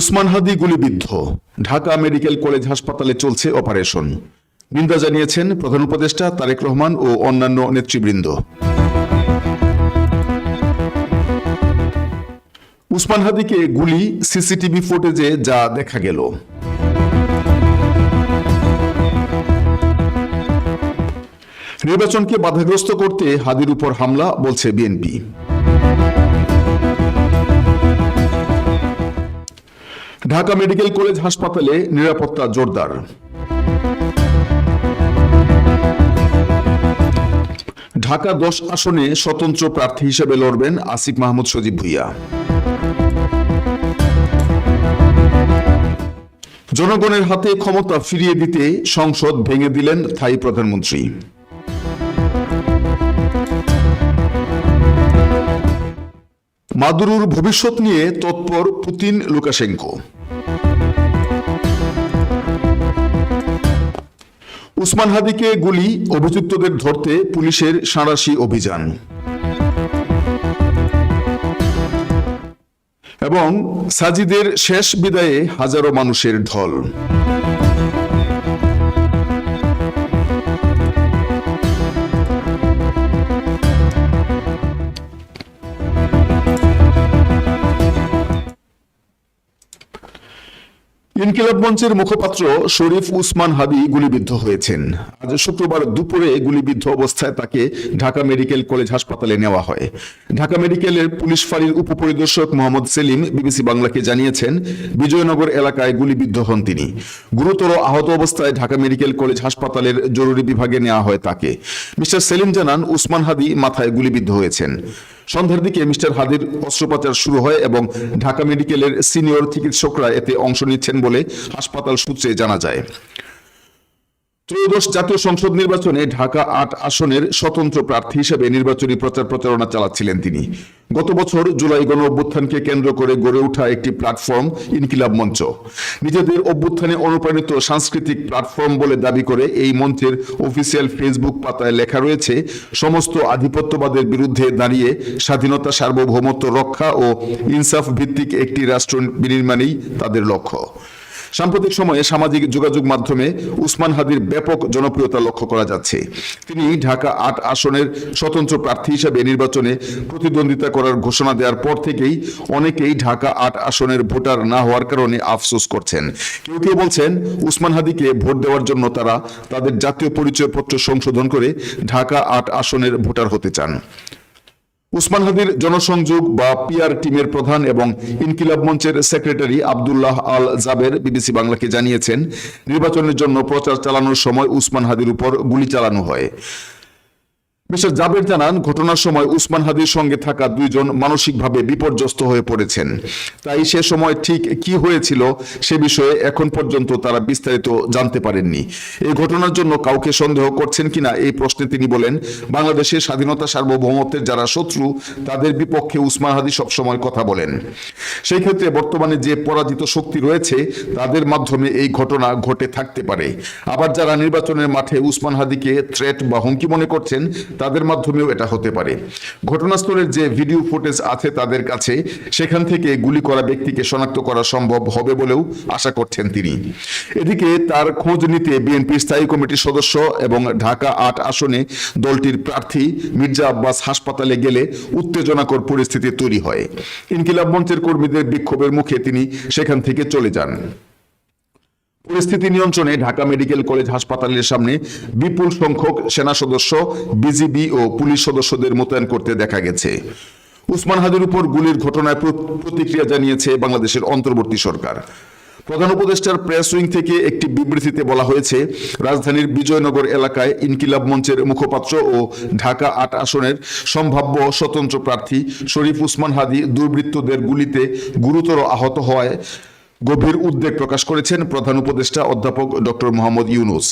উসমান হাদি গুলিবিদ্ধ। Dhaka medical college হাসপাতালে চলছে অপারেশন। নিন্দা জানিয়েছেন প্রধান উপদেষ্টা তারেক রহমান ও অন্যান্য নেতৃবৃন্দ। উসমান হাদিকে গুলি, সিসিটিভি ফুটেজে যা দেখা গেল। নির্বাচনকে বাধাগ্রস্ত করতে হাদির উপর হামলা, বলছে বিএনপি। ঢাকা মেডিকেল কলেজ হাসপাতালে নিরাপত্তা জোরদার। ঢাকা দশ আসনে স্বতন্ত্র প্রার্থী হিসেবে লড়বেন আসিফ মাহমুদ সজীব ভুইয়া। জনগণের হাতে ক্ষমতা ফিরিয়ে দিতে সংসদ ভেঙে দিলেন থাই প্রধানমন্ত্রী। মাদুরুর ভবিষ্যৎ নিয়ে তৎপর পুতিন লুকাশেঙ্কো। উসমান হাদিকে গুলি অভিযুক্তদের ধরতে পুলিশের সাঁড়াশি অভিযান। এবং সাজিদের শেষ বিদায়ে হাজারো মানুষের ঢল। ইনকিলাব মঞ্চের মুখপাত্র শরীফ উসমান হাদি গুলিবিদ্ধ হয়েছেন। আজ শুক্রবার দুপুরে গুলিবিদ্ধ অবস্থায় তাকে ঢাকা মেডিকেল কলেজ হাসপাতালে নেওয়া হয়। ঢাকা মেডিকেলের পুলিশ ফাঁড়ির উপপরিদর্শক মোহাম্মদ সেলিম বিবিসি বাংলাকে জানিয়েছেন, বিজয়নগর এলাকায় গুলিবিদ্ধ হন তিনি। গুরুতর আহত অবস্থায় ঢাকা মেডিকেল কলেজ হাসপাতালের জরুরি বিভাগে নেওয়া হয় তাকে। মিস্টার সেলিম জানান, উসমান হাদি মাথায় গুলিবিদ্ধ হয়েছেন। সন্ধ্যার দিকে মিস্টার হাদির অস্ত্রোপচার শুরু হয় এবং ঢাকা মেডিকেলের সিনিয়র চিকিৎসকরা এতে অংশ নিচ্ছেন বলে হাসপাতাল সূত্রে জানা যায়। ত্রয়োদশ জাতীয় সংসদ নির্বাচনে ঢাকা আট আসনের স্বতন্ত্র প্রার্থী হিসেবে নির্বাচনী প্রচার প্রচারণা চালাচ্ছিলেন তিনি। গত বছর জুলাই গণ অভ্যুত্থানকে কেন্দ্র করে গড়ে ওঠা একটি প্ল্যাটফর্ম ইনকিলাব মঞ্চ। নিজেদের অভ্যুত্থানে অনুপ্রাণিত সাংস্কৃতিক প্ল্যাটফর্ম বলে দাবি করে এই মঞ্চের অফিসিয়াল ফেসবুক পাতায় লেখা রয়েছে, সমস্ত আধিপত্যবাদের বিরুদ্ধে দাঁড়িয়ে স্বাধীনতা, সার্বভৌমত্ব রক্ষা ও ইনসাফ ভিত্তিক একটি রাষ্ট্র বিনির্মাণেই তাদের লক্ষ্য। সাম্প্রতিক সময়ে সামাজিক যোগাযোগ মাধ্যমে উসমান হাদির ব্যাপক জনপ্রিয়তা লক্ষ্য করা যাচ্ছে। তিনি ঢাকা আট আসনের স্বতন্ত্র প্রার্থী হিসেবে নির্বাচনে প্রতিদ্বন্দ্বিতা করার ঘোষণা দেওয়ার পর থেকেই অনেকেই ঢাকা আট আসনের ভোটার না হওয়ার কারণে আফসোস করছেন। কেউ কেউ বলছেন, উসমান হাদিকে ভোট দেওয়ার জন্য তারা তাদের জাতীয় পরিচয়পত্র সংশোধন করে ঢাকা আট আসনের ভোটার হতে চান। উসমান হাদির জনসংযোগ বা পিআর টিমের প্রধান এবং ইনকিলাব মঞ্চের সেক্রেটারি আবদুল্লাহ আল জাবের বিবিসি বাংলাকে জানিয়েছেন, নির্বাচনের জন্য প্রচার চালানোর সময় উসমান হাদির উপর গুলি চালানো হয়। মিস্টার জাবের জানান, ঘটনার সময় উসমান হাদির সঙ্গে থাকা দুইজন মানসিকভাবে বিপর্যস্ত হয়ে পড়েছেন। তাই সে সময় ঠিক কি হয়েছিল সে বিষয়ে এখন পর্যন্ত তারা বিস্তারিত জানতে পারেননি। এই ঘটনার জন্য কাউকে সন্দেহ করছেন কিনা এই প্রশ্নে তিনি বলেন, বাংলাদেশের স্বাধীনতা সার্বভৌমত্বের যারা শত্রু, তাদের বিপক্ষে উসমান হাদি সবসময় কথা বলেন। সেই ক্ষেত্রে বর্তমানে যে পরাজিত শক্তি রয়েছে, তাদের মাধ্যমে এই ঘটনা ঘটে থাকতে পারে। আবার যারা নির্বাচনের মাঠে উসমান হাদিকে থ্রেট বা হুমকি মনে করছেন তাদের মাধ্যমেও এটা হতে পারে। ঘটনাস্থলের যে ভিডিও ফুটেজ আছে তাদের কাছে সেখান থেকে গুলি করা ব্যক্তিকে শনাক্ত করা সম্ভব হবে বলেও আশা করছেন তিনি। এদিকে তার খোঁজ নিতে বিএনপির স্থায়ী কমিটির সদস্য এবং ঢাকা আট আসনে দলটির প্রার্থী মির্জা আব্বাস হাসপাতালে গেলে উত্তেজনাকর পরিস্থিতি তৈরি হয়। ইনকিলাব মঞ্চের কর্মীদের বিক্ষোভের মুখে তিনি সেখান থেকে চলে যান। পরিস্থিতি নিয়ন্ত্রণে ঢাকা মেডিকেল কলেজ হাসপাতালের সামনে বিপুল সংখ্যক সেনা সদস্য বিজিবি ও পুলিশ সদস্যদের মোতায়েন করতে দেখা গেছে। উসমান হাদির উপর গুলির ঘটনায় প্রতিক্রিয়া জানিয়েছে বাংলাদেশের অন্তর্বর্তী সরকার। প্রধান উপদেষ্টার প্রেস উইং থেকে একটি বিবৃতিতে বলা হয়েছে, রাজধানীর বিজয়নগর এলাকায় ইনকিলাব মঞ্চের মুখপাত্র ও ঢাকা আট আসনের সম্ভাব্য স্বতন্ত্র প্রার্থী শরীফ উসমান হাদি দুর্বৃত্তদের গুলিতে গুরুতর আহত হওয়ায় গভীর উদ্বেগ প্রকাশ করেছেন প্রধান উপদেষ্টা অধ্যাপক ডক্টর মোহাম্মদ ইউনুস।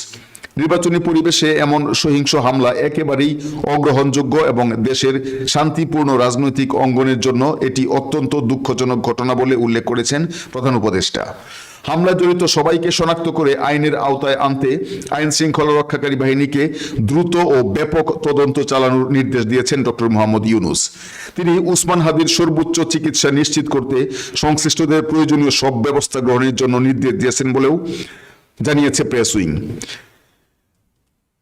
নির্বাচনী পরিবেশে এমন সহিংস হামলা একেবারেই অগ্রহণযোগ্য এবং দেশের শান্তিপূর্ণ রাজনৈতিক অঙ্গনের জন্য এটি অত্যন্ত দুঃখজনক ঘটনা বলে উল্লেখ করেছেন প্রধান উপদেষ্টা। হামলায় জড়িত সবাইকে শনাক্ত করে আইনের আওতায় আনতে আইন শৃঙ্খলা রক্ষাকারী বাহিনীকে দ্রুত ও ব্যাপক তদন্ত চালানোর নির্দেশ দিয়েছেন ডক্টর মোহাম্মদ ইউনুস। তিনি উসমান হাদির সর্বোচ্চ চিকিৎসা নিশ্চিত করতে সংশ্লিষ্টদের প্রয়োজনীয় সব ব্যবস্থা গ্রহণের জন্য নির্দেশ দিয়েছেন বলেও জানিয়েছে প্রেস উইং।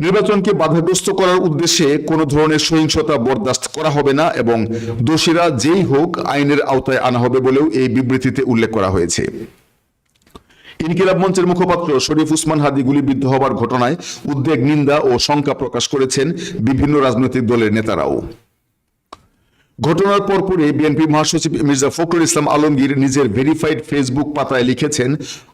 নির্বাচনকে বাধাগ্রস্ত করার উদ্দেশ্যে কোনো ধরনের সহিংসতা বরদাস্ত করা হবে না এবং দোষীরা যেই হোক আইনের আওতায় আনা হবে বলেও এই বিবৃতিতে উল্লেখ করা হয়েছে। ইনকিলাব মঞ্চের মুখপাত্র? শরীফ উসমান হাদি গুলিবিদ্ধ হবার ঘটনায় উদ্বেগ, নিন্দা ও শঙ্কা প্রকাশ করেছেন বিভিন্ন রাজনৈতিক দলের নেতারাও। ঘটনার পরপরই বিএনপি মহাসচিব মির্জা ফখরুল ইসলাম আলমগীর নিজের ভেরিফাইড ফেসবুক পাতায় লিখেছেন,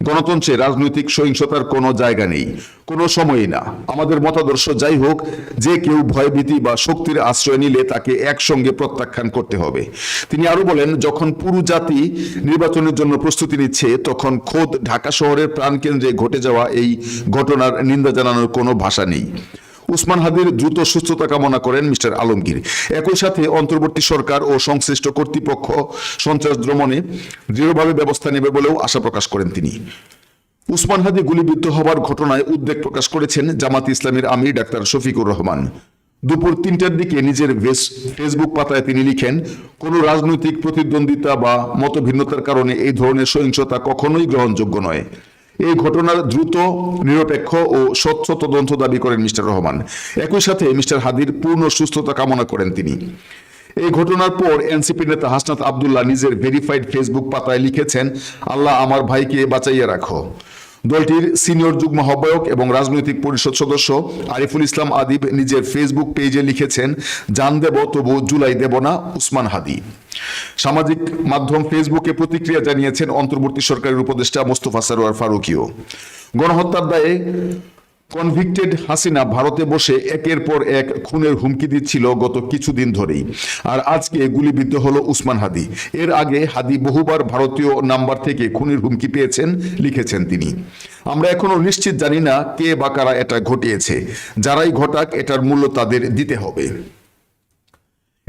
গণতন্ত্রে রাজনৈতিক সহিংসতার কোনো জায়গা নেই, কোনো সময়ই না। আমাদের মতাদর্শ যাই হোক, যে কেউ ভয়ভীতি বা শক্তির আশ্রয় নিলে তাকে একসঙ্গে প্রত্যাখ্যান করতে হবে। তিনি আরও বলেন, যখন পুরো জাতি নির্বাচনের জন্য প্রস্তুতি নিচ্ছে, তখন খোদ ঢাকা শহরের প্রাণকেন্দ্রে ঘটে যাওয়া এই ঘটনার নিন্দা জানানোর কোনো ভাষা নেই। উসমান হাদির দ্রুত সুস্থতা কামনা করেন মিস্টার আলমগীর। একই সাথে অন্তর্বর্তী সরকার ও সংশ্লিষ্ট কর্তৃপক্ষ সন্ত্রাস দমনে দৃঢ়ভাবে ব্যবস্থা নেবে বলেও আশা প্রকাশ করেন তিনি। উসমান হাদি গুলিবিদ্ধ হওয়ার ঘটনায় উদ্বেগ প্রকাশ করেছেন জামাত ইসলামের আমির ডাক্তার শফিকুর রহমান। দুপুর তিনটার দিকে নিজের ফেসবুক পাতায় তিনি লিখেন, কোনো রাজনৈতিক প্রতিদ্বন্দ্বিতা বা মতভিন্নতার কারণে এই ধরনের সহিংসতা কখনোই গ্রহণযোগ্য নয়। এই ঘটনার দ্রুত, নিরপেক্ষ ও স্বচ্ছ তদন্ত দাবি করেন মিস্টার রহমান। একই সাথে মিস্টার হাদির পূর্ণ সুস্থতা কামনা করেন তিনি। এই ঘটনার পর এনসিপি নেতা হাসনাত আবদুল্লাহ নিজের ভেরিফাইড ফেসবুক পাতায় লিখেছেন, আল্লাহ আমার ভাইকে বাঁচাইয়া রাখো। দলটির সিনিয়র যুগ্ম আহ্বায়ক এবং রাজনৈতিক পরিষদ সদস্য আরিফুল ইসলাম আদিব নিজের ফেসবুক পেজে লিখেছেন, জান দেব তবু জুলাই দেব না উসমান হাদি। সামাজিক মাধ্যম ফেসবুকে প্রতিক্রিয়া জানিয়েছেন অন্তর্বর্তী সরকারের উপদেষ্টা মোস্তফা সারোয়ার ফারুকিও। গণহত্যার দায়ে কনভিক্টেড হাসিনা ভারতে বসে একের পর এক খুনের হুমকি দিচ্ছিল গত কিছুদিন ধরেই। আর আজকে গুলিবিদ্ধ হলো উসমান হাদি। এর আগে হাদি বহুবার ভারতীয় নাম্বার থেকে খুনের হুমকি পেয়েছেন, লিখেছেন তিনি। আমরা এখনও নিশ্চিত জানি না কে বা কারা এটা ঘটিয়েছে। যারাই ঘটাক, এটার মূল্য তাদের দিতে হবে।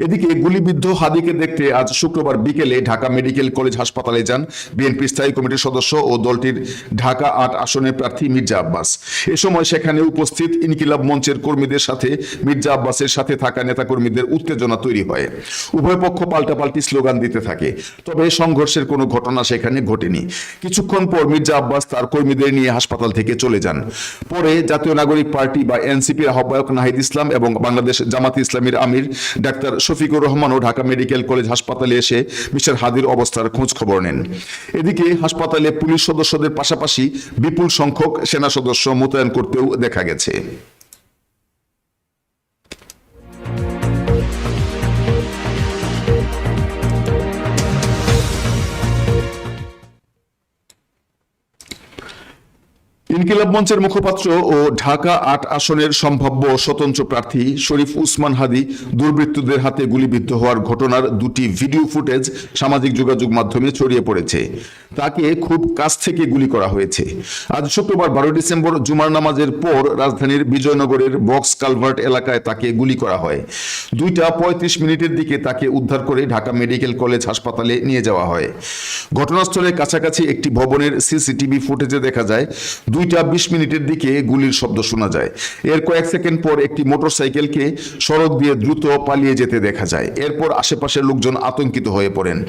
এদিকে গুলিবিদ্ধ হাদিকে দেখতে আজ শুক্রবার বিকেলে ঢাকা মেডিকেল কলেজ হাসপাতালে যান বিএনপি স্থায়ী কমিটির সদস্য ও দলটির ঢাকা আট আসনের প্রার্থী মির্জা আব্বাস। এ সময় সেখানে উপস্থিত ইনকিলাব মঞ্চের কর্মীদের সাথে মির্জা আব্বাসের সাথে থাকা নেতাকর্মীদের উত্তেজনা তৈরি হয়। উভয় পক্ষ পাল্টাপাল্টি স্লোগান দিতে থাকে। তবে সংঘর্ষের কোনো ঘটনা সেখানে ঘটেনি। কিছুক্ষণ পর মির্জা আব্বাস তার কর্মীদের নিয়ে হাসপাতাল থেকে চলে যান। পরে জাতীয় নাগরিক পার্টি বা এনসিপির আহ্বায়ক নাহিদ ইসলাম এবং বাংলাদেশ জামাত ইসলামীর আমির ডাক্তার শফিকুর রহমানও ঢাকা মেডিকেল কলেজ হাসপাতালে এসে মিস্টার হাদির অবস্থার খোঁজ খবর নেন। এদিকে হাসপাতালে পুলিশ সদস্যদের পাশাপাশি বিপুল সংখ্যক সেনা সদস্য মোতায়েন করতেও দেখা গেছে। ইনকিলাব মঞ্চের মুখপাত্র ও ঢাকা আট আসনের সম্ভাব্য স্বতন্ত্র প্রার্থী শরীফ উসমান হাদি দুর্বৃত্তদের হাতে গুলিবিদ্ধ হওয়ার ঘটনার দুটি ভিডিও ফুটেজ সামাজিক যোগাযোগ মাধ্যমে ছড়িয়ে পড়েছে। তাকে খুব কাছ থেকে গুলি করা হয়েছে। আজ শুক্রবার বারো ডিসেম্বর জুমার নামাজের পর রাজধানীর বিজয়নগরের বক্স কালভার্ট এলাকায় তাকে গুলি করা হয়। দুইটা পঁয়ত্রিশ মিনিটের দিকে তাকে উদ্ধার করে ঢাকা মেডিকেল কলেজ হাসপাতালে নিয়ে যাওয়া হয়। ঘটনাস্থলের কাছাকাছি একটি ভবনের সিসিটিভি ফুটেজে দেখা যায় দুইটা বিশ মিনিটের দিকে গুলির শব্দ শোনা যায়। এর কয়েক সেকেন্ড পর একটি মোটরসাইকেলকে সড়ক দিয়ে দ্রুত পালিয়ে যেতে দেখা যায়। এরপর আশেপাশের লোকজন আতঙ্কিত হয়ে পড়েন।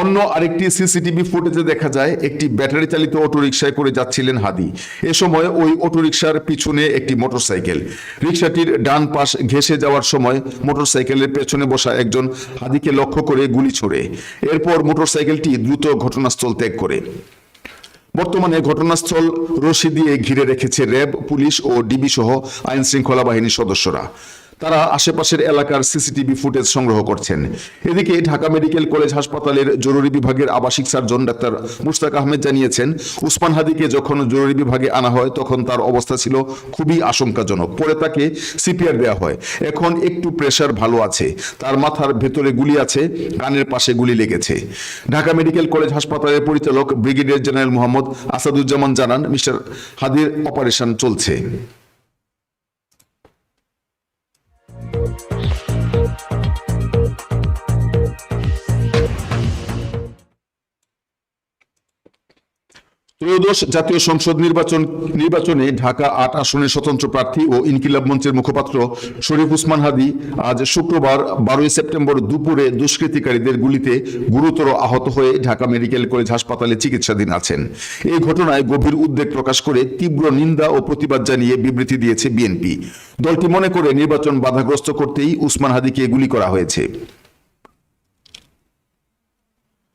অন্য আরেকটি সিসিটিভি ফুটেজে দেখা যায়, একটি ব্যাটারি চালিত অটোরিকশায় করে যাচ্ছিলেন হাদি। এ সময় ওই অটোরিকশার পিছনে একটি মোটরসাইকেল। রিকশাটির ডান পাশ ঘেসে যাওয়ার সময় মোটরসাইকেলের পেছনে বসা একজন হাদিকে লক্ষ্য করে গুলি ছোড়ে। এরপর মোটরসাইকেলটি দ্রুত ঘটনাস্থল ত্যাগ করে। বর্তমানে ঘটনাস্থল রশি দিয়ে ঘিরে রেখেছে র্যাব পুলিশ ও ডিবি সহ আইনশৃঙ্খলা বাহিনীর সদস্যরা। তারা আশেপাশের এলাকার সিসিটিভি ফুটেজ সংগ্রহ করছেন। এদিকে ঢাকা মেডিকেল কলেজ হাসপাতালের জরুরি বিভাগের আবাসিক সার্জন ডাক্তার মুস্তাক আহমেদ জানিয়েছেন, উসমান হাদিকে যখন জরুরি বিভাগে আনা হয় তখন তার অবস্থা ছিল খুবই আশঙ্কাজনক। পরে তাকে সিপিআর দেওয়া হয়। এখন একটু প্রেশার ভালো আছে। তার মাথার ভেতরে গুলি আছে, কানের পাশে গুলি লেগেছে। ঢাকা মেডিকেল কলেজ হাসপাতালের পরিচালক ব্রিগেডিয়ার জেনারেল মোহাম্মদ আসাদুজ্জামান জানান, মিস্টার হাদির অপারেশন চলছে। ত্রয়োদশ জাতীয় সংসদ নির্বাচন, নির্বাচনে ঢাকা আট আসনের স্বতন্ত্র প্রার্থী ও ইনকিলাব মঞ্চের মুখপাত্র শরীফ উসমান হাদি আজ শুক্রবার বারোই সেপ্টেম্বর দুপুরে দুষ্কৃতিকারীদের গুলিতে গুরুতর আহত হয়ে ঢাকা মেডিকেল কলেজ হাসপাতালে চিকিৎসাধীন আছেন। এই ঘটনায় গভীর উদ্বেগ প্রকাশ করে তীব্র নিন্দা ও প্রতিবাদ জানিয়ে বিবৃতি দিয়েছে বিএনপি। দলটি মনে করে নির্বাচন বাধাগ্রস্ত করতেই উসমান হাদিকে গুলি করা হয়েছে।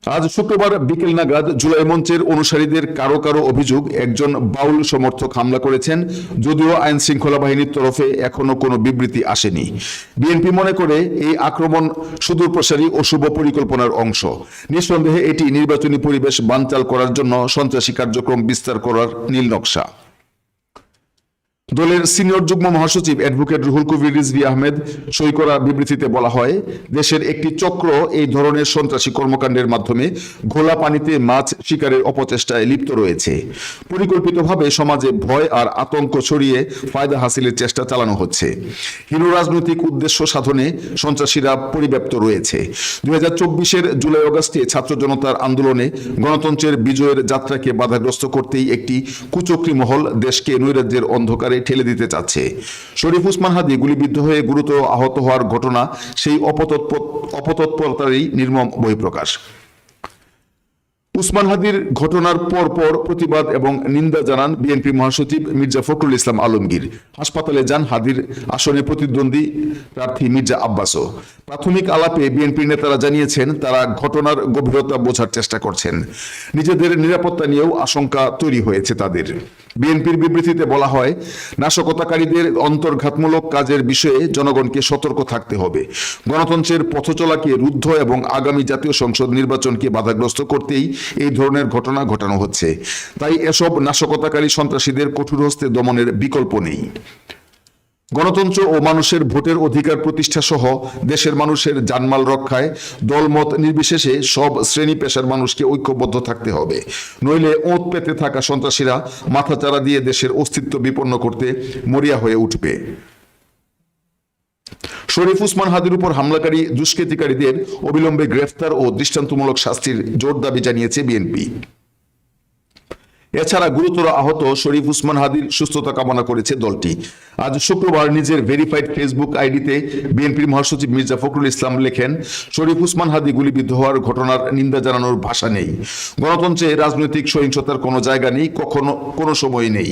আজ শুক্রবার বিকেল নাগাদ জুলাই মঞ্চের অনুসারীদের কারও কারও অভিযোগ একজন বাউল সমর্থক হামলা করেছেন, যদিও আইন শৃঙ্খলা বাহিনীর তরফে এখনও কোনো বিবৃতি আসেনি। বিএনপি মনে করে এই আক্রমণ সুদূর প্রসারী ও শুভ পরিকল্পনার অংশ। নিঃসন্দেহে এটি নির্বাচনী পরিবেশ বানচাল করার জন্য সন্ত্রাসী কার্যক্রম বিস্তার করার নীল নকশা। দলের সিনিয়র যুগ্ম মহাসচিব অ্যাডভোকেট রুহুল কবির রিজভি আহমেদ সই করা বিবৃতিতে বলা হয়, দেশের একটি চক্র এই ধরনের সন্ত্রাসী কর্মকাণ্ডের মাধ্যমে ঘোলা পানিতে মাছ শিকারের অপচেষ্টায় লিপ্ত রয়েছে। পরিকল্পিতভাবে সমাজে ভয় আর আতঙ্ক ছড়িয়ে ফায়দা হাসিলের চেষ্টা চালানো হচ্ছে। হিরো রাজনৈতিক উদ্দেশ্য সাধনে সন্ত্রাসীরা পরিব্যাপ্ত রয়েছে। দুই হাজার চব্বিশের জুলাই অগাস্টে ছাত্র জনতার আন্দোলনে গণতন্ত্রের বিজয়ের যাত্রাকে বাধাগ্রস্ত করতেই একটি কুচক্রী মহল দেশকে নৈরাজ্যের অন্ধকারে ঠেলে দিতে চাচ্ছে। শরীফ উসমান হাদি গুলিবিদ্ধ হয়ে গুরুতর আহত হওয়ার ঘটনা সেই অপতৎপর অপতৎপরতারই নির্মম বহিঃপ্রকাশ। উসমান হাদির ঘটনার পর পর প্রতিবাদ এবং নিন্দা জানান বিএনপি মহাসচিব মির্জা ফখরুল ইসলাম আলমগীর। হাসপাতালে যান হাদির আসনে প্রতিদ্বন্দ্বী প্রার্থী মির্জা আব্বাসও। প্রাথমিক আলাপে বিএনপির নেতারা জানিয়েছেন, তারা ঘটনার গভীরতা বোঝার চেষ্টা করছেন। নিজেদের নিরাপত্তা নিয়েও আশঙ্কা তৈরি হয়েছে তাদের। বিএনপির বিবৃতিতে বলা হয়, নাশকতাকারীদের অন্তর্ঘাতমূলক কাজের বিষয়ে জনগণকে সতর্ক থাকতে হবে। গণতন্ত্রের পথচলাকে রুদ্ধ এবং আগামী জাতীয় সংসদ নির্বাচনকে বাধাগ্রস্ত করতেই এই ধরনের ঘটনা ঘটানো হচ্ছে। তাই এসব নাশকতাকারী সন্ত্রাসীদের কঠোর হস্তে দমনের বিকল্প নেই। গণতন্ত্র ও মানুষের ভোটের অধিকার প্রতিষ্ঠা সহ দেশের মানুষের জানমাল রক্ষায় দলমত নির্বিশেষে সব শ্রেণি পেশার মানুষকে ঐক্যবদ্ধ থাকতে হবে। নইলে ওঁত পেতে থাকা সন্ত্রাসীরা মাথাচাড়া দিয়ে দেশের অস্তিত্ব বিপন্ন করতে মরিয়া হয়ে উঠবে। শরীফ উসমান হাদির উপর হামলাকারী দুষ্কৃতিকারীদের অবিলম্বে গ্রেফতার ও দৃষ্টান্তমূলক শাস্তির জোর দাবি জানিয়েছে বিএনপি। এছাড়া গুরুতর আহত শরীফ উসমান হাদির সুস্থতা কামনা করেছে দলটি। আজ শুক্রবার নিজের ভেরিফাইড ফেসবুক আইডিতে বিএনপির মহাসচিব মির্জা ফখরুল ইসলাম লেখেন, শরীফ উসমান হাদি গুলিবিদ্ধ হওয়ার ঘটনার নিন্দা জানানোর ভাষা নেই। গণতন্ত্রে রাজনৈতিক সহিংসতার কোনো জায়গা নেই, কখনো কোনো সময় নেই।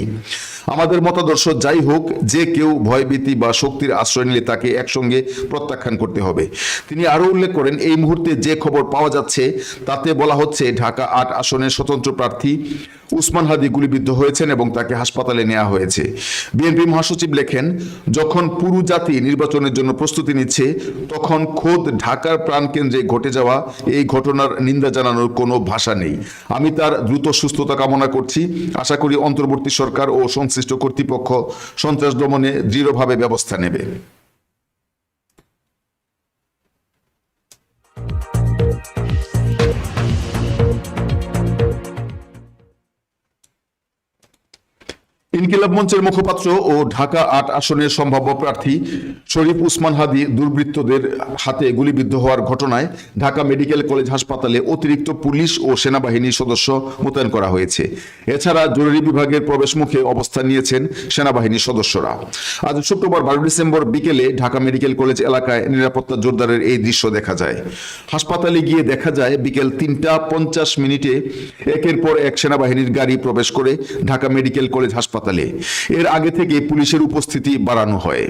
আমাদের মতাদর্শ যাই হোক, যে কেউ ভয়ভীতি বা শক্তির আশ্রয় নিলে তাকে একসঙ্গে প্রত্যাখ্যান করতে হবে। তিনি আরও উল্লেখ করেন, এই মুহূর্তে যে খবর পাওয়া যাচ্ছে, তাতে বলা হচ্ছে ঢাকা আট আসনের স্বতন্ত্র প্রার্থী উসমান হাদি গুলিবিদ্ধ হয়েছেন এবং তাকে হাসপাতালে নেওয়া হয়েছে। বিএনপি মহাসচিব লেখেন, যখন পুরো জাতি নির্বাচনের জন্য প্রস্তুতি নিচ্ছে, তখন খোদ ঢাকার প্রাণকেন্দ্রে ঘটে যাওয়া এই ঘটনার নিন্দা জানানোর কোনো ভাষা নেই। আমি তার দ্রুত সুস্থতা কামনা করছি। আশা করি অন্তর্বর্তী সরকার ও সংশ্লিষ্ট কর্তৃপক্ষ সন্ত্রাস দমনে দৃঢ়ভাবে ব্যবস্থা নেবে। ইনকিলাব মঞ্চের মুখপাত্র ও ঢাকা আট আসনের সম্ভাব্য প্রার্থী শরীফ উসমান হাদি দুর্বৃত্তদের হাতে গুলিবিদ্ধ হওয়ার ঘটনায় ঢাকা মেডিকেল কলেজ হাসপাতালে অতিরিক্ত পুলিশ ও সেনাবাহিনীর সদস্য মোতায়েন করা হয়েছে। এছাড়া জরুরি বিভাগের প্রবেশ মুখে অবস্থান নিয়েছেন সেনাবাহিনীর সদস্যরা। আজ শুক্রবার বারো ডিসেম্বর বিকেলে ঢাকা মেডিকেল কলেজ এলাকায় নিরাপত্তা জোরদারের এই দৃশ্য দেখা যায়। হাসপাতালে গিয়ে দেখা যায়, বিকেল তিনটা পঞ্চাশ মিনিটে একের পর এক সেনাবাহিনীর গাড়ি প্রবেশ করে ঢাকা মেডিকেল কলেজ হাসপাতালে। এর আগে থেকে পুলিশের উপস্থিতি বাড়ানো হয়।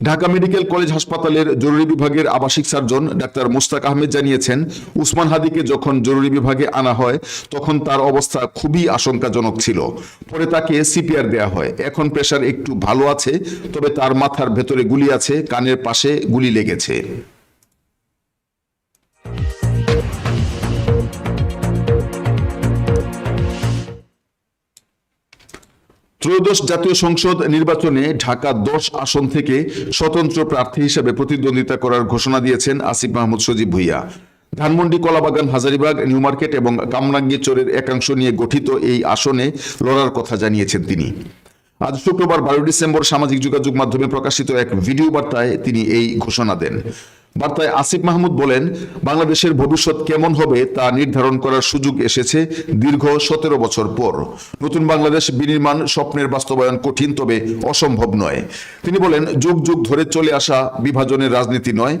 ঢাকা মেডিকেল কলেজ হাসপাতালের জরুরি বিভাগের আবাসিক সার্জন ডাক্তার মুস্তাক আহমেদ জানিয়েছেন, উসমান হাদিকে যখন জরুরি বিভাগে আনা হয়, তখন তার অবস্থা খুবই আশঙ্কাজনক ছিল। পরে তাকে সিপিআর দেয়া হয়। এখন প্রেশার একটু ভালো আছে, তবে তার মাথার ভেতরে গুলি আছে, কানের পাশে গুলি লেগেছে। ত্রয়োদশ জাতীয় সংসদ নির্বাচনে ঢাকা দশ আসন থেকে স্বতন্ত্র প্রার্থী হিসেবে প্রতিদ্বন্দ্বিতা করার ঘোষণা দিয়েছেন আসিফ মাহমুদ সজীব ভুইয়া। ধানমন্ডি, কলাবাগান, হাজারিবাগ, নিউ মার্কেট এবং কামরাঙ্গীরচরের একাংশ নিয়ে গঠিত এই আসনে লড়ার কথা জানিয়েছেন তিনি। আজ শুক্রবার বারো ডিসেম্বর সামাজিক যোগাযোগ মাধ্যমে প্রকাশিত এক ভিডিও বার্তায় তিনি এই ঘোষণা দেন। বার্তায় আসিফ মাহমুদ বলেন, বাংলাদেশের ভবিষ্যৎ কেমন হবে তা নির্ধারণ করার সুযোগ এসেছে দীর্ঘ সতেরো বছর পর। নতুন বাংলাদেশ বিনির্মাণ স্বপ্নের বাস্তবায়ন কঠিন, তবে অসম্ভব নয়। তিনি বলেন, যুগ যুগ ধরে চলে আসা বিভাজনের রাজনীতি নয়।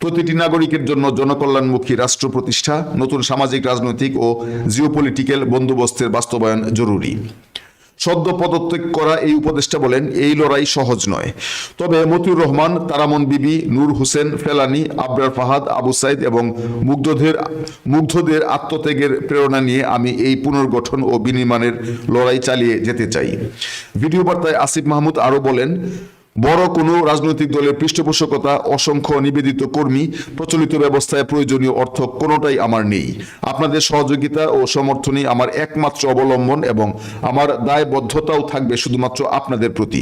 প্রতিটি নাগরিকের জন্য জনকল্যাণমুখী রাষ্ট্র প্রতিষ্ঠা, নতুন সামাজিক, রাজনৈতিক ও জিওপলিটিক্যাল বন্দোবস্তের বাস্তবায়ন জরুরি। সদ্য পদত্যাগ করা এই উপদেষ্টা বলেন, এই লড়াই সহজ নয়। তবে মতিউর রহমান, তারামন বিবি, নূর হোসেন, ফেলানি, আবরার ফাহাদ, আবু সাইদ এবং মুগ্ধদের মুগ্ধদের আত্মত্যাগের প্রেরণা নিয়ে আমি এই পুনর্গঠন ও বিনির্মাণের লড়াই চালিয়ে যেতে চাই। ভিডিও বার্তায় আসিফ মাহমুদ আরও বলেন বড় কোনো রাজনৈতিক দলের পৃষ্ঠপোষকতা, অসংখ্য নিবেদিত কর্মী, প্রচলিত ব্যবস্থায় প্রয়োজনীয় অর্থ কোনোটাই আমার নেই। আপনাদের সহযোগিতা ও সমর্থনই আমার একমাত্র অবলম্বন এবং আমার দায়বদ্ধতাও থাকবে শুধুমাত্র আপনাদের প্রতি।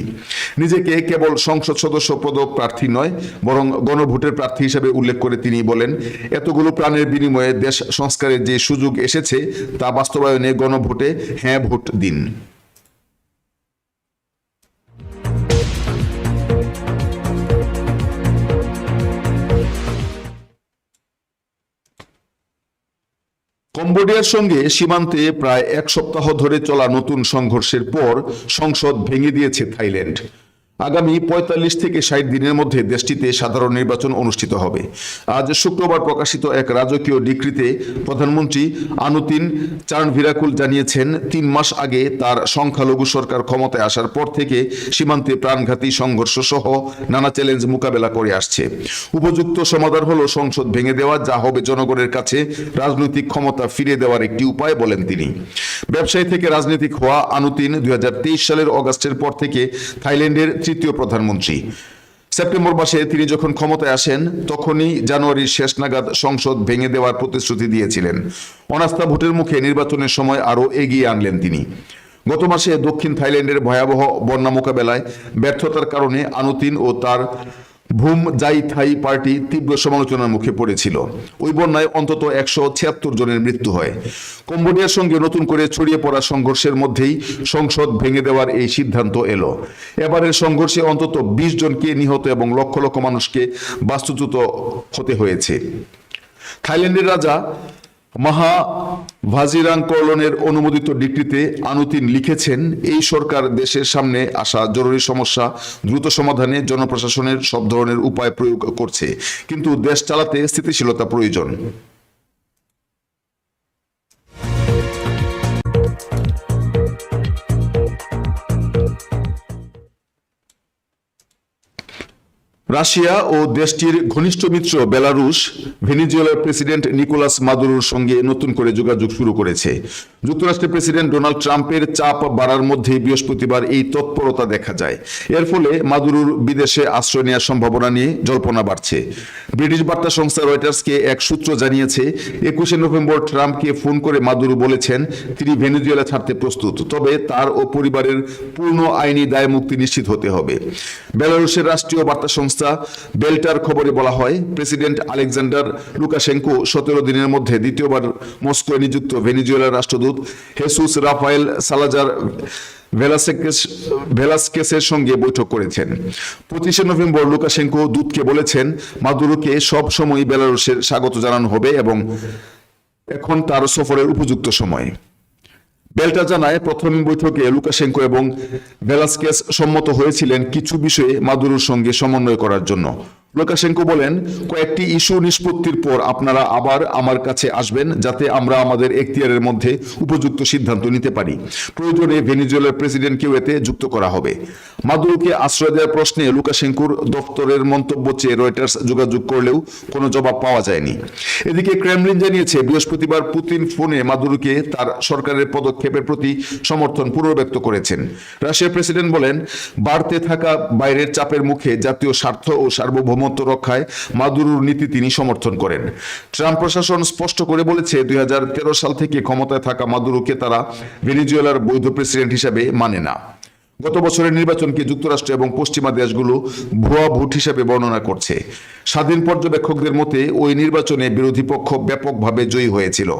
নিজেকে কেবল সংসদ সদস্য পদ প্রার্থী নয়, বরং গণভোটের প্রার্থী হিসেবে উল্লেখ করে তিনি বলেন, এতগুলো প্রাণের বিনিময়ে দেশ সংস্কারের যে সুযোগ এসেছে তা বাস্তবায়নে গণভোটে হ্যাঁ ভোট দিন। কম্বোডিয়ার সঙ্গে সীমান্তে প্রায় এক সপ্তাহ ধরে চলা নতুন সংঘর্ষের পর সংসদ ভেঙে দিয়েছে থাইল্যান্ড। আগামী পঁয়তাল্লিশ থেকে ষাট দিনের মধ্যে দেশটিতে সাধারণ নির্বাচন অনুষ্ঠিত হবে। আজ শুক্রবার প্রকাশিত এক রাজকীয় ডিক্রিতে প্রধানমন্ত্রী আনুতিন চার্নভিরাকুল জানিয়েছেন, তিন মাস আগে তার সংখ্যালঘু সরকার ক্ষমতায় আসার পর থেকে সীমান্তে প্রাণঘাতী সংঘর্ষ সহ নানা চ্যালেঞ্জ মোকাবেলা করে আসছে। উপযুক্ত সমাধান হলো সংসদ ভেঙে দেওয়া, যা হবে জনগণের কাছে রাজনৈতিক ক্ষমতা ফিরে দেওয়ার একটি উপায় বলেন তিনি। ব্যবসায়ী থেকে রাজনীতিক হওয়া আনুতিন দুই হাজার তেইশ সালের অগাস্টের পর থেকে থাইল্যান্ডের তৃতীয় প্রধানমন্ত্রী। সেপ্টেম্বর মাসে তিনি যখন ক্ষমতায় আসেন, তখনই জানুয়ারির শেষ নাগাদ সংসদ ভেঙে দেওয়ার প্রতিশ্রুতি দিয়েছিলেন। অনাস্থা ভোটের মুখে নির্বাচনের সময় আরও এগিয়ে আনলেন তিনি। গত মাসে দক্ষিণ থাইল্যান্ডের ভয়াবহ বন্যা মোকাবেলায় ব্যর্থতার কারণে আনুতিন ও তার ভুম জাই থাই, পার্টি তীব্র সমালোচনার মুখে পড়েছিল। ওই বন্যায় অন্তত একশো ছিয়াত্তর জনের মৃত্যু হয়। কম্বোডিয়ার সঙ্গে নতুন করে ছড়িয়ে পড়া সংঘর্ষের মধ্যেই সংসদ ভেঙে দেওয়ার এই সিদ্ধান্ত এলো। এবারের সংঘর্ষে অন্তত বিশ জনকে নিহত এবং লক্ষ লক্ষ মানুষকে বাস্তুচ্যুত হতে হয়েছে। থাইল্যান্ডের রাজা মাহা ভাজিরাংকরলনের অনুমোদিত ডিক্রিতে আনুতিন লিখেছেন, এই সরকার দেশের সামনে আসা জরুরি সমস্যা দ্রুত সমাধানে জনপ্রশাসনের সব ধরনের উপায় প্রয়োগ করছে, কিন্তু দেশ চালাতে স্থিতিশীলতা প্রয়োজন। রাশিয়া ও দেশটির ঘনিষ্ঠ মিত্র বেলারুশ ভেনিজুয়েলার প্রেসিডেন্ট নিকোলাস মাদুরোর সঙ্গে নতুন করে যোগাযোগ শুরু করেছে। যুক্তরাষ্ট্রের প্রেসিডেন্ট ডোনাল্ড ট্রাম্পের চাপ বাড়ার মধ্যে বৃহস্পতিবার এই তৎপরতা দেখা যায়। এর ফলে মাদুরুর বিদেশে আশ্রয় নেওয়ার সম্ভাবনা নিয়ে জল্পনা বাড়ছে। ব্রিটিশ বার্তা সংস্থা রয়টার্সকে এক সূত্র জানিয়েছে, একুশে নভেম্বর ট্রাম্পকে ফোন করে মাদুরু বলেছেন, তিনি ভেনেজুয়েলা ছাড়তে প্রস্তুত, তবে তার ও পরিবারের পূর্ণ আইনি দায় মুক্তি নিশ্চিত হতে হবে। বেলারুশের রাষ্ট্রীয় বার্তা সংস্থা বেল্টার খবরে বলা হয়, প্রেসিডেন্ট আলেকজান্ডার লুকাশেঙ্কো সতেরো দিনের মধ্যে দ্বিতীয়বার মস্কোয় নিযুক্ত ভেনিজুয়েলার রাষ্ট্রদূত হেসুস রাফায়েল সালাজার ভেলাসেকেস, ভেলাসকেসের সঙ্গে বৈঠক করেছেন। পঁচিশে নভেম্বর লুকাশেঙ্কো দূতকে বলেছেন, মাদুরোকে সব সময় বেলারুশের স্বাগত জানানো হবে এবং এখন তার সফরের উপযুক্ত সময়। বেলটা জানায়, প্রথম বৈঠকে লুকাশেঙ্কো এবং ভেলাসকেস সম্মত হয়েছিলেন কিছু বিষয়ে মাদুরোর সঙ্গে সমন্বয় করার জন্য। লুকাশেঙ্কো বলেন, কয়েকটি ইস্যু নিষ্পত্তির পর আপনারা আবার আমার কাছে আসবেন যাতে আমরা আমাদের এখতিয়ারের মধ্যে উপযুক্ত সিদ্ধান্ত নিতে পারি। প্রয়োজনে ভেনিজুয়েলার প্রেসিডেন্টকেও এতে যুক্ত করা হবে। মাদুরোকে আশ্রয় দেওয়ার প্রশ্নে লুকাশেঙ্কুর দপ্তরের মন্তব্য চেয়ে রয়টার্স যোগাযোগ করলেও কোনো জবাব পাওয়া যায়নি। এদিকে ক্রেমলিন জানিয়েছে, বৃহস্পতিবার পুতিন ফোনে মাদুরোকে তার সরকারের পদক্ষেপের প্রতি সমর্থন পুনর্ব্যক্ত করেছেন। রাশিয়ার প্রেসিডেন্ট বলেন, বাড়তে থাকা বাইরের চাপের মুখে জাতীয় স্বার্থ ও সার্বভৌমত্ব রক্ষায় মাদুরোর নীতি তিনি সমর্থন করেন। ট্রাম্প প্রশাসন স্পষ্ট করে বলেছে, দুই সাল থেকে ক্ষমতায় থাকা মাদুরোকে তারা ভেনিজুয়েলার বৈধ প্রেসিডেন্ট হিসেবে মানে না। গত বছরের নির্বাচনকে যুক্তরাষ্ট্র এবং পশ্চিমা দেশগুলো ভুয়া ভোট হিসেবে বর্ণনা করছে। স্বাধীন পর্যবেক্ষকদের মতে, ওই নির্বাচনে বিরোধী পক্ষ ব্যাপকভাবে জয়ী হয়েছিল।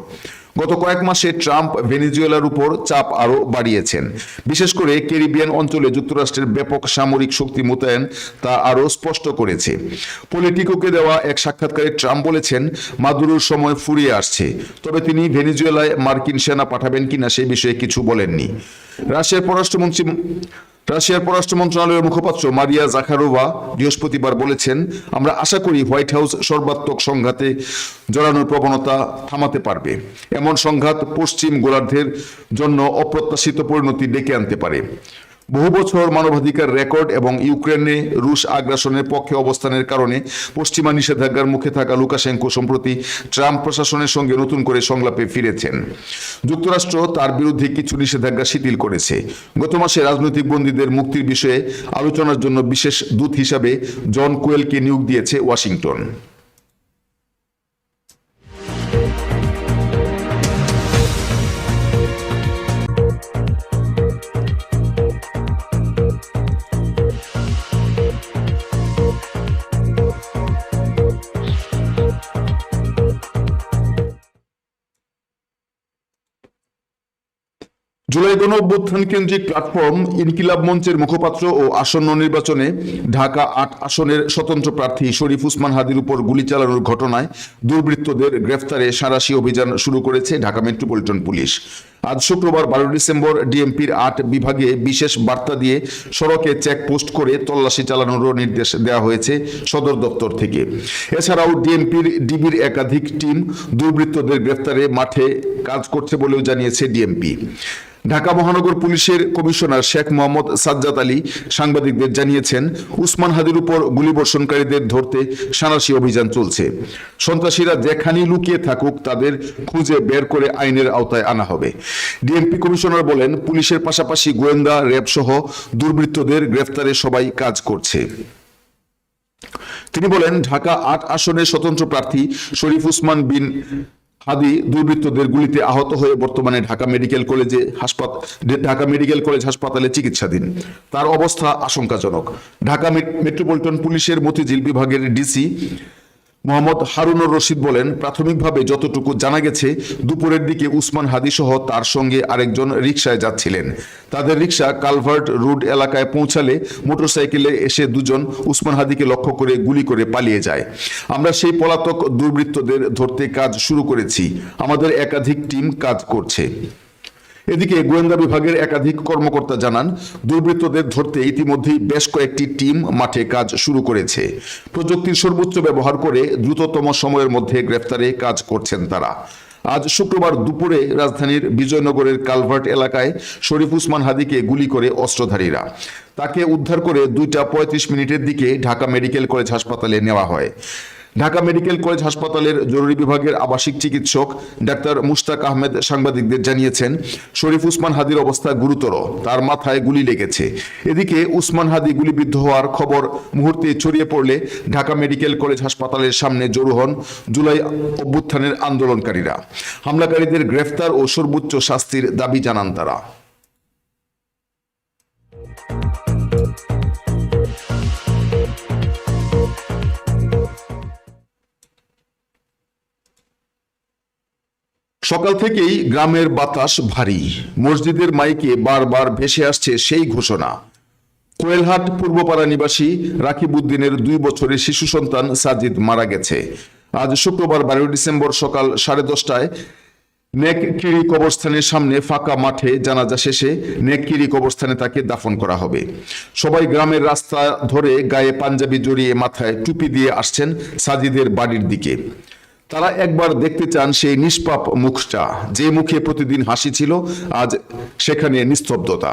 গত কয়েক মাসে ট্রাম্প ভেনিজুয়েলার উপর চাপ আরও বাড়িয়েছেন। বিশেষ করে ক্যারিবিয়ান অঞ্চলে যুক্তরাষ্ট্রের ব্যাপক সামরিক শক্তি মোতায়েন তা আরও স্পষ্ট করেছে। পলিটিকোকে দেওয়া এক সাক্ষাৎকারে ট্রাম্প বলেছেন, মাদুরোর সময় ফুরিয়ে আসছে। তবে তিনি ভেনিজুয়েলায় মার্কিন সেনা পাঠাবেন কিনা সে বিষয়ে কিছু বলেননি। রাশিয়ার পররাষ্ট্রমন্ত্রী রাশিয়ার পররাষ্ট্র মন্ত্রণালয়ের মুখপাত্র মারিয়া জাখারোভা বৃহস্পতিবার বলেছেন, আমরা আশা করি হোয়াইট হাউস সর্বাত্মক সংঘাতে জড়ানোর প্রবণতা থামাতে পারবে। এমন সংঘাত পশ্চিম গোলার্ধের জন্য অপ্রত্যাশিত পরিণতি ডেকে আনতে পারে। বহু বছর মানবাধিকার রেকর্ড এবং ইউক্রেনে রুশ আগ্রাসনের পক্ষে অবস্থানের কারণে পশ্চিমা নিষেধাজ্ঞার মুখে থাকা লুকাশেঙ্কো সম্প্রতি ট্রাম্প প্রশাসনের সঙ্গে নতুন করে সংলাপে ফিরেছেন। যুক্তরাষ্ট্র তার বিরুদ্ধে কিছু নিষেধাজ্ঞা শিথিল করেছে। গত মাসে রাজনৈতিক বন্দীদের মুক্তির বিষয়ে আলোচনার জন্য বিশেষ দূত হিসাবে জন কোয়েলকে নিয়োগ দিয়েছে ওয়াশিংটন। জুলাই গণ অভ্যুত্থান কেন্দ্রিক প্ল্যাটফর্ম ইনকিলাব মঞ্চের মুখপাত্র ও আসন্ন নির্বাচনে ঢাকা আট আসনের স্বতন্ত্র প্রার্থী শরীফ উসমান হাদির উপর গুলি চালানোর ঘটনায় দুর্বৃত্তদের গ্রেফতারে সাঁড়াশি অভিযান শুরু করেছে ঢাকা মেট্রোপলিটন পুলিশ। আজ শুক্রবার বারো ডিসেম্বর ডিএমপির আট বিভাগে বিশেষ বার্তা দিয়ে সড়কে চেকপোস্ট করে তল্লাশি চালানোরও নির্দেশ দেওয়া হয়েছে সদর দপ্তর থেকে। এছাড়াও ডিএমপির ডিবির একাধিক টিম দুর্বৃত্তদের গ্রেফতারে মাঠে কাজ করছে বলেও জানিয়েছে ডিএমপি। ঢাকা মহানগর পুলিশের কমিশনার শেখ মোহাম্মদ সাজ্জাদ আলী সাংবাদিকদের জানিয়েছেন, উসমান হাদির উপর গুলিবর্ষণকারীদের ধরতে সাঁড়াশি অভিযান চলছে। সন্ত্রাসীরা যেখানেই লুকিয়ে থাকুক, তাদের খুঁজে বের করে আইনের আওতায় আনা হবে। ডিএমপি কমিশনার বলেন, পুলিশের পাশাপাশি গোয়েন্দা র্যাব সহ দুর্বৃত্তদের গ্রেফতারে সবাই কাজ করছে। তিনি বলেন, ঢাকা আট আসনের স্বতন্ত্র প্রার্থী শরীফ উসমান বিন হাদি দুর্বৃত্তদের গুলিতে আহত হয়ে বর্তমানে ঢাকা মেডিকেল কলেজে হাসপাতাল ঢাকা মেডিকেল কলেজ হাসপাতালে চিকিৎসাধীন। তার অবস্থা আশঙ্কাজনক। ঢাকা মেট্রোপলিটন পুলিশের মতিঝিল বিভাগের ডিসি মোহাম্মদ হারুনুর রশিদ বলেন, প্রাথমিকভাবে যতটুকু জানা গেছে, দুপুরের দিকে উসমান হাদি সহ তার সঙ্গে আরেকজন রিকশায় যাচ্ছিলেন। তাদের রিকশা কালভার্ট রোড এলাকায় পৌঁছালে মোটরসাইকেলে এসে দুজন উসমান হাদিকে লক্ষ্য করে গুলি করে পালিয়ে যায়। আমরা সেই পলাতক দুর্বৃত্তদের ধরতে কাজ শুরু করেছি। আমাদের একাধিক টিম কাজ করছে। এদিকে গোয়েন্দা বিভাগের একাধিক কর্মকর্তা জানান, দুর্বৃত্তদের ধরতে ইতিমধ্যেই বেশ কয়েকটি টিম মাঠে কাজ শুরু করেছে। প্রযুক্তির সর্বোচ্চ ব্যবহার করে দ্রুততম সময়ের মধ্যে গ্রেফতারে কাজ করছেন তারা। আজ শুক্রবার দুপুরে রাজধানীর বিজয়নগরের কালভার্ট এলাকায় শরীফ উসমান হাদিকে গুলি করে অস্ত্রধারীরা। তাকে উদ্ধার করে দুইটা পঁয়ত্রিশ মিনিটের দিকে ঢাকা মেডিকেল কলেজ হাসপাতালে নেওয়া হয়। ঢাকা মেডিকেল কলেজ হাসপাতালের জরুরি বিভাগের আবাসিক চিকিৎসক ডাক্তার মুশতাক আহমেদ সাংবাদিকদের জানিয়েছেন, শরীফ উসমান হাদির অবস্থা গুরুতর, তার মাথায় গুলি লেগেছে। এদিকে উসমান হাদি গুলিবিদ্ধ হওয়ার খবর মুহূর্তে ছড়িয়ে পড়লে ঢাকা মেডিকেল কলেজ হাসপাতালের সামনে জড়ো হন জুলাই অভ্যুত্থানের আন্দোলনকারীরা। হামলাকারীদের গ্রেফতার ও সর্বোচ্চ শাস্তির দাবি জানান তারা। সকাল থেকেই গ্রামের বাতাস ভারী। মসজিদের মাইকে বারবার ভেসে আসছে সেই ঘোষণা। কোয়েলহাট পূর্বপাড়া নিবাসী রাকিবউদ্দিনের দুই বছরের শিশু সন্তান সাজিদ মারা গেছে। আজ শুক্রবার বারোই ডিসেম্বর সকাল সাড়ে দশটায় নেককিরি কবরস্থানের সামনে ফাঁকা মাঠে জানাজা শেষে নেককিরি কবরস্থানে তাকে দাফন করা হবে। সবাই গ্রামের রাস্তা ধরে গায়ে পাঞ্জাবি জড়িয়ে মাথায় টুপি দিয়ে আসছেন সাজিদের বাড়ির দিকে। তারা একবার দেখতে চান সেই নিষ্পাপ মুখটা। যে মুখে প্রতিদিন হাসি ছিল, আজ সেখানে নিস্তব্ধতা।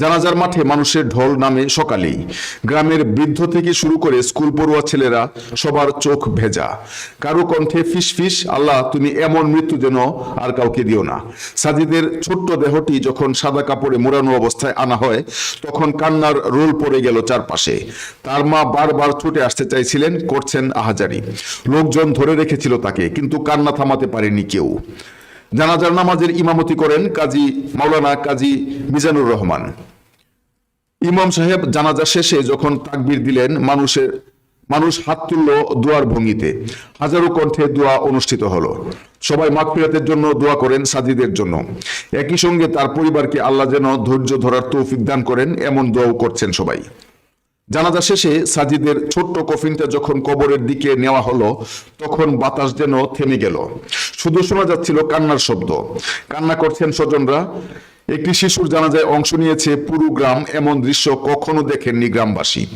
জানাজার মাঠে মানুষের ঢল নামে সকালেই। গ্রামের বৃদ্ধ থেকে শুরু করে স্কুল পড়ুয়া ছেলেরা সবার চোখ ভেজা। কারও কণ্ঠে ফিস ফিস, আল্লাহ, তুমি এমন মৃত্যু যেন আর কাউকে দিও না। সাজিদের ছোট্ট দেহটি যখন সাদা কাপড়ে মোড়ানো অবস্থায় আনা হয়, তখন কান্নার রোল পড়ে গেল চারপাশে। তার মা বারবার ছুটে আসতে চাইছিলেন, করছেন আহাজারি। লোকজন ধরে রেখেছিল তাকে, কিন্তু কান্না থামাতে পারেনি কেউ। জানাজার নামাজের ইমামতি করেন কাজী মাওলানা কাজী মিজানুর রহমান। ইমাম সাহেব জানাজা শেষে যখন তাকবির দিলেন, মানুষের, মানুষ হাত তুলল দোয়ার ভঙ্গিতে। হাজারো কণ্ঠে দোয়া অনুষ্ঠিত হলো। সবাই মাগফিরাতের জন্য দোয়া করেন সাজিদের জন্য। একই সঙ্গে তার পরিবারকে আল্লাহ যেন ধৈর্য ধরার তৌফিক দান করেন, এমন দোয়াও করছেন সবাই। জানাজা শেষে সাজিদের ছোট্ট কফিনটা যখন কবরের দিকে নেওয়া হলো, তখন বাতাস যেন থেমে গেল। শুধু শোনা যাচ্ছিল কান্নার শব্দ। কান্না করছেন স্বজনরা। একটি শিশুর জানাজায় অংশ নিয়েছে পুরো গ্রাম, এমন দৃশ্য কখনো দেখেননি গ্রামবাসী।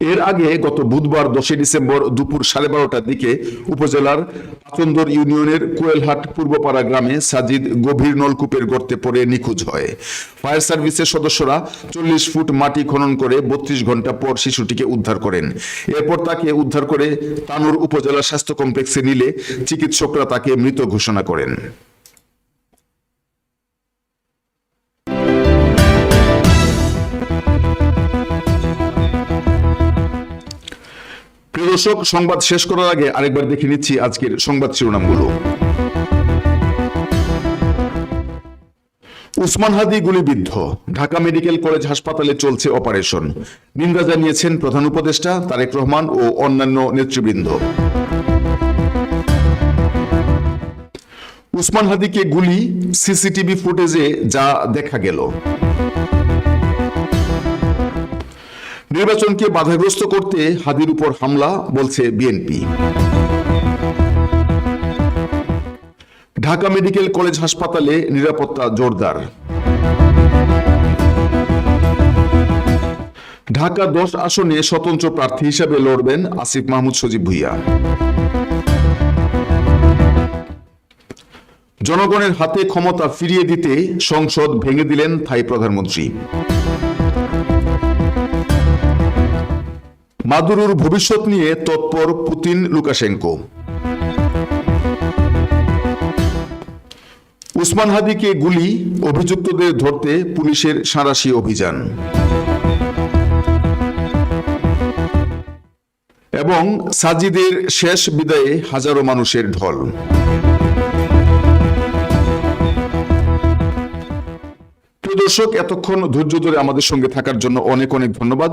এর আগে গত বুধবার দশই ডিসেম্বর দুপুর সাড়ে বারোটার দিকে উপজেলার পাচন্দর ইউনিয়নের কোয়েলহাট পূর্বপাড়া গ্রামে সাজিদ গভীর নলকূপের গর্তে পড়ে নিখোঁজ হয়। ফায়ার সার্ভিসের সদস্যরা চল্লিশ ফুট মাটি খনন করে বত্রিশ ঘণ্টা পর শিশুটিকে উদ্ধার করেন। এরপর তাকে উদ্ধার করে তানুর উপজেলা স্বাস্থ্য কমপ্লেক্সে নিলে চিকিৎসকরা তাকে মৃত ঘোষণা করেন। দর্শক, সংবাদ শেষ করার আগে আরেকবার দেখে নিচ্ছি আজকের সংবাদ শিরোনামগুলো। উসমান হাদি গুলিবিদ্ধ। ঢাকা মেডিকেল কলেজ হাসপাতালে চলছে অপারেশন। নিন্দা জানিয়েছেন প্রধান উপদেষ্টা তারেক রহমান ও অন্যান্য নেতৃবৃন্দ। উসমান হাদিকে গুলি, সিসিটিভি ফুটেজে যা দেখা গেল। নির্বাচনকে বাধাগ্রস্ত করতে হাদির উপর হামলা, বলছে বিএনপি। ঢাকা মেডিকেল কলেজ হাসপাতালে নিরাপত্তা জোরদার। ঢাকা দশ আসনে স্বতন্ত্র প্রার্থী হিসেবে লড়বেন আসিফ মাহমুদ সজীব ভুইয়া। জনগণের হাতে ক্ষমতা ফিরিয়ে দিতে সংসদ ভেঙে দিলেন থাই প্রধানমন্ত্রী। মাদুরোর ভবিষ্যৎ নিয়ে তৎপর পুতিন লুকাশেঙ্কো। উসমান হাদিকে গুলি, অভিযুক্তদের ধরতে পুলিশের সাঁড়াশি অভিযান। এবং সাজিদের শেষ বিদায়ে হাজারো মানুষের ঢল। দর্শক, এতক্ষণ ধৈর্য ধরে আমাদের সঙ্গে থাকার জন্য অনেক অনেক ধন্যবাদ।